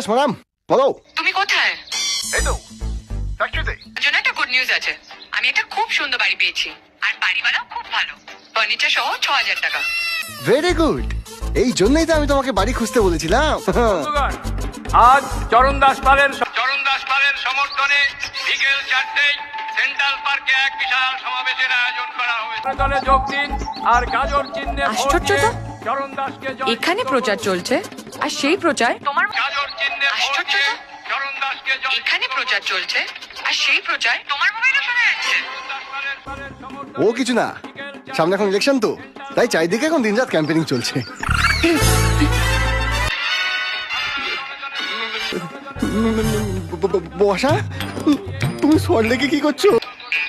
Yes madam. বলো। তুমি কোথায়? এই তো ফ্যাক্টরিতে জন্য একটা গুড নিউজ আছে। আমি একটা খুব সুন্দর বাড়ি পেয়েছি। আর বাড়িওয়ালাও খুব ভালো। ফার্নিচার সহ ছ হাজার টাকা। ভেরি গুড এই জন্যই তো আমি তোমাকে বাড়ি খুঁজতে বলেছিলাম। আজ চরণ দাস পালের চরণ দাস পালের সমর্থনে বিকেল চারটেই সেন্ট্রাল পার্কে এক বিশাল সমাবেশের আয়োজন করা হয়েছে। দলে যোগ দিন আর গাজর চিহ্নে আশ্চর্য এখানে প্রচার চলছে? আর সেই প্রচার তোমার আশ্চর্য এখানে প্রচার চলছে? আর সেই প্রচার তোমার মোবাইলে শোনা যাচ্ছে। ও কিছু না সামনে এখন ইলেকশন তো তাই চারিদিকে এখন দিনরাত ক্যাম্পেনিং চলছে। বসা তুমি সল্ট লেকে কি করছ?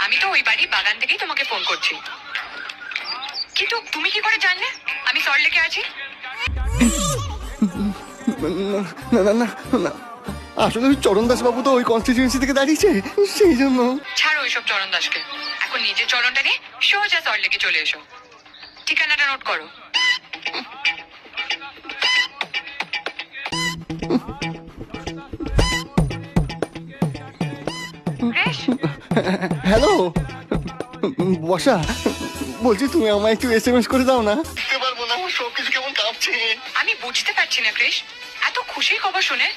আমি তো ওই বাড়ি বাগান থেকেই তোমাকে ফোন করছি। কিন্তু তুমি কি করে জানলে? আমি সল্টলেকে আছি। না না না না। আসলে ওই চরণ দাস বাবু তো ওই কনস্টিটিউয়েন্সি থেকে দাঁড়িয়েছে সেই জন্য। ছাড়ো ওইসব চরণ দাসকে। এখন নিজের চরণটা নিয়ে সোজা সল্টলেকে চলে এসো। ঠিকানাটা নোট করো। হ্যালো বসা বলছি তুমি আমায় একটু এস এম এস করে দাও না। পারব না আমার সব কিছু কেমন কাঁপছে? আমি বুঝতে পারছি না ক্রিস এত খুশি খবর শুনে